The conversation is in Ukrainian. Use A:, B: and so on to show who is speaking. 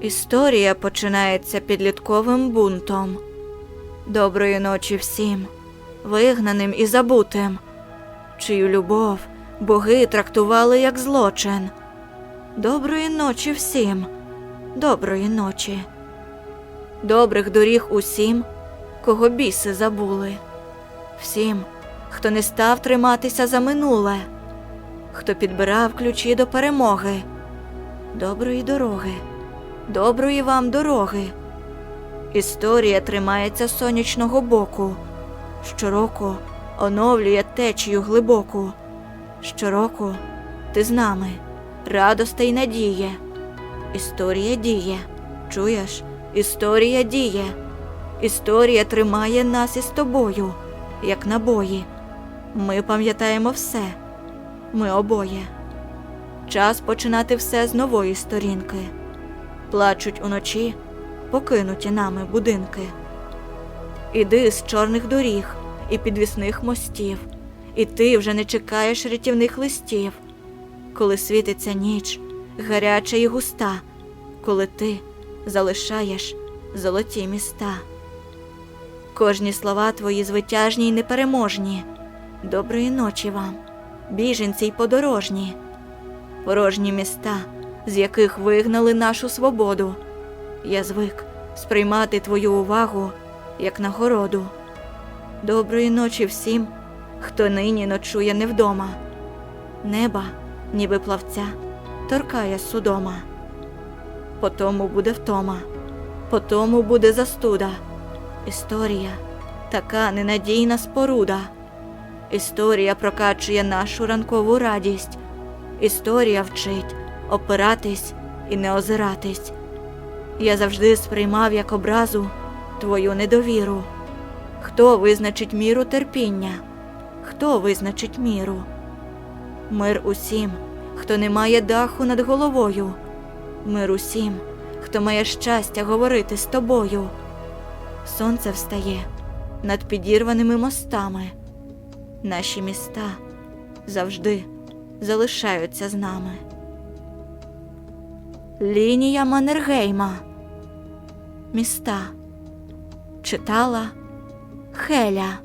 A: Історія починається підлітковим бунтом. Доброї ночі всім, вигнаним і забутим, чию любов боги трактували як злочин. Доброї ночі всім, доброї ночі. Добрих доріг усім, кого біси забули. Всім, хто не став триматися за минуле, хто підбирав ключі до перемоги. Доброї дороги, доброї вам дороги. Історія тримається сонячного боку. Щороку оновлює течію глибоку. Щороку ти з нами, радости й надіє. Історія діє. Чуєш? Історія діє. Історія тримає нас із тобою, як набої. Ми пам'ятаємо все. Ми обоє. Час починати все з нової сторінки. Плачуть уночі покинуті нами будинки. Іди з чорних доріг і підвісних мостів, і ти вже не чекаєш рятівних листів, коли світиться ніч, гаряча і густа, коли ти залишаєш золоті міста. Кожні слова твої звитяжні й непереможні. Доброї ночі вам, біженці й подорожні, порожні міста, з яких вигнали нашу свободу. Я звик сприймати твою увагу як нагороду. Доброї ночі всім, хто нині ночує не вдома. Неба, ніби плавця, торкає судома. Потому буде втома, потому буде застуда. Історія така ненадійна споруда. Історія прокачує нашу ранкову радість. Історія вчить опиратись і не озиратись. Я завжди сприймав як образу твою недовіру. Хто визначить міру терпіння? Хто визначить міру? Мир усім, хто не має даху над головою. Мир усім, хто має щастя говорити з тобою. Сонце встає над підірваними мостами. Наші міста завжди залишаються з нами. Лінія Маннергейма. Міста читала Хеля.